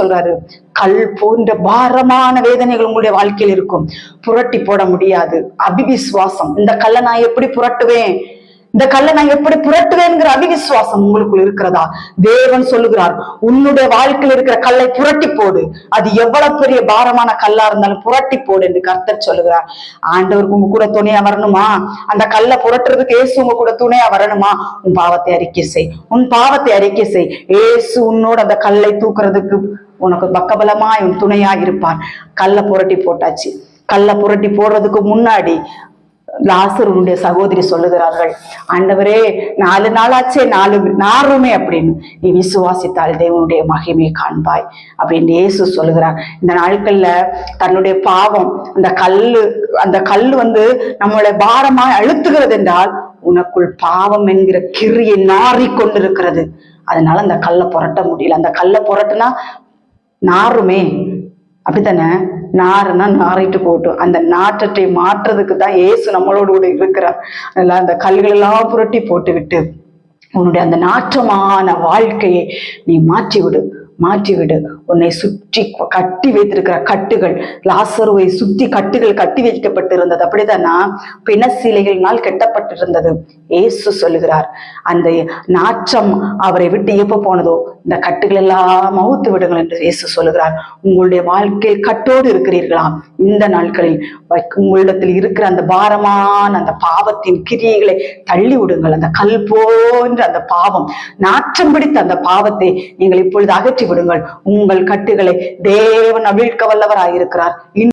சொல்றாரு. கல் போன்ற பாரமான வேதனைகள் உங்களுடைய வாழ்க்கையில் இருக்கும். புரட்டி போட முடியாது. அபிவிசுவாசம். இந்த கல்லை நான் எப்படி புரட்டுவேன்? இந்த கல்லை நான் எப்படி புரட்டுவேன்கிற அபிவிசுவாசம் உங்களுக்குள் இருக்கிறதா? தேவன் சொல்லுகிறார் உன்னுடைய வாழ்க்கையில் இருக்கிற கல்லை புரட்டி போடு. அது எவ்வளவு பெரிய பாரமான கல்லா இருந்தாலும் புரட்டி போடு என்று கர்த்தர் சொல்லுகிறார். ஆண்டவருக்கு உங்க கூட துணையா வரணுமா? அந்த கல்லை புரட்டுறதுக்கு ஏசு உங்க கூட துணையா வரணுமா? உன் பாவத்தை அறிக்கை செய். உன் பாவத்தை அறிக்கை செய். ஏசு உன்னோட அந்த கல்லை தூக்குறதுக்கு உனக்கு பக்கபலமாய் உன் துணையா இருப்பான். கல்லை புரட்டி போட்டாச்சு. கல்லை புரட்டி போடுறதுக்கு முன்னாடி லாசருடைய சகோதரி சொல்லுகிறார்கள் ஆண்டவரே நாலு நாளாச்சே நாலு நாருமே அப்படின்னு. நீ விசுவாசித்தால் தேவனுடைய மகிமையை காண்பாய் அப்படின்னு இயேசு சொல்லுகிறார். இந்த நாட்கள்ல தன்னுடைய பாவம் அந்த கல்லு அந்த கல் வந்து நம்மளை பாரமாய் அழுத்துகிறது என்றால் உனக்குள் பாவம் என்கிற கிரியை நாறிக் கொண்டிருக்கிறது. அதனால அந்த கல்லை புரட்ட முடியல. அந்த கல்லை புரட்டுனா நாருமே அப்படித்தானே? நாருன்னா நாரிட்டு போட்டும் அந்த நாற்றத்தை மாற்றுறதுக்கு தான் ஏசு நம்மளோடு கூட இருக்கிறார். அதெல்லாம் அந்த கல்கள் எல்லாம் புரட்டி போட்டு விட்டு உன்னுடைய அந்த நாற்றமான வாழ்க்கையை நீ மாற்றி விடு மாற்றி விடு உன்னை சுற்றி கட்டி வைத்திருக்கிற கட்டுகள் லாசருவை சுற்றி கட்டுகள் கட்டி வைக்கப்பட்டிருந்தது. அப்படித்தானா பிணசிலைகளினால் கெட்டப்பட்டிருந்தது. ஏசு சொல்லுகிறார் அந்த நாற்றம் அவரை விட்டு எப்ப போனதோ இந்த கட்டுகள் எல்லாம் மவுத்து விடுங்கள் என்று இயேசு சொல்லுகிறார். உங்களுடைய வாழ்க்கையில் கட்டோடு இருக்கிறீர்களா? இந்த நாட்களில் வைக்க- உங்களிடத்தில் இருக்கிற அந்த பாரமான அந்த பாவத்தின் கிரியைகளை தள்ளி விடுங்கள். அந்த கல் போன்ற அந்த பாவம் நாற்றம் பிடித்த அந்த பாவத்தை நீங்கள் இப்பொழுது அகற்றி விடுங்கள். உங்கள் கட்டுகளை தேவன் அவிழ்க்க வல்லவராயிருக்கிறார்